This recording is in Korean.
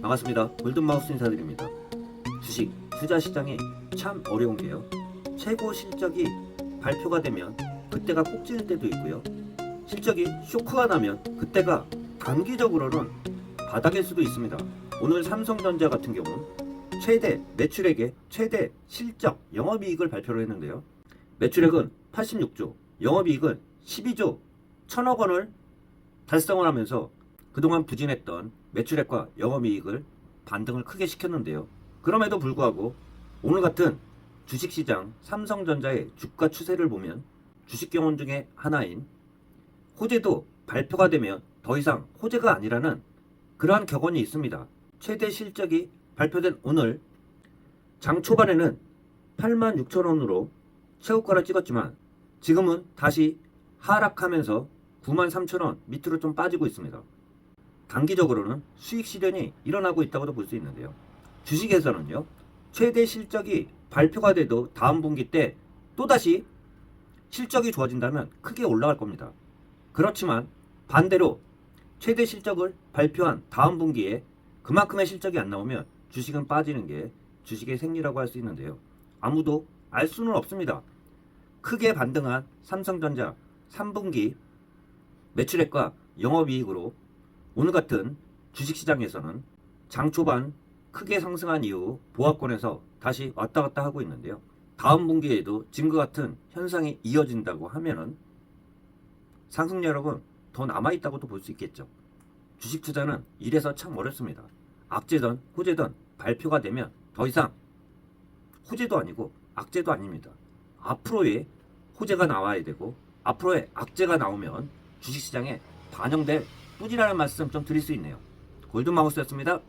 반갑습니다. 골든마우스 인사드립니다. 주식 투자 시장이 참 어려운 게요. 최고 실적이 발표가 되면 그때가 꼭지를 때도 있고요. 실적이 쇼크가 나면 그때가 단기적으로는 바닥일 수도 있습니다. 오늘 삼성전자 같은 경우는 최대 매출액의 최대 실적 영업이익을 발표를 했는데요. 매출액은 86조, 영업이익은 12조 1000억 원을 달성을 하면서 그동안 부진했던 매출액과 영업이익을 반등을 크게 시켰는데요. 그럼에도 불구하고 오늘 같은 주식시장 삼성전자의 주가 추세를 보면 주식 경원 중에 하나인 호재도 발표가 되면 더 이상 호재가 아니라는 그러한 격언이 있습니다. 최대 실적이 발표된 오늘 장 초반에는 8만 6천 원으로 최고가를 찍었지만 지금은 다시 하락하면서 9만 3천 원 밑으로 좀 빠지고 있습니다. 단기적으로는 수익 실현이 일어나고 있다고도 볼 수 있는데요. 주식에서는요, 최대 실적이 발표가 돼도 다음 분기 때 또다시 실적이 좋아진다면 크게 올라갈 겁니다. 그렇지만 반대로 최대 실적을 발표한 다음 분기에 그만큼의 실적이 안 나오면 주식은 빠지는 게 주식의 생리라고 할 수 있는데요. 아무도 알 수는 없습니다. 크게 반등한 삼성전자 3분기 매출액과 영업이익으로 오늘 같은 주식시장에서는 장 초반 크게 상승한 이후 보합권에서 다시 왔다 갔다 하고 있는데요. 다음 분기에도 지금과 같은 현상이 이어진다고 하면은 상승력은 더 남아있다고도 볼 수 있겠죠. 주식 투자는 이래서 참 어렵습니다. 악재든 호재든 발표가 되면 더 이상 호재도 아니고 악재도 아닙니다. 앞으로의 호재가 나와야 되고 앞으로의 악재가 나오면 주식시장에 반영될 뿌지라는 말씀 좀 드릴 수 있네요. 골든마우스였습니다.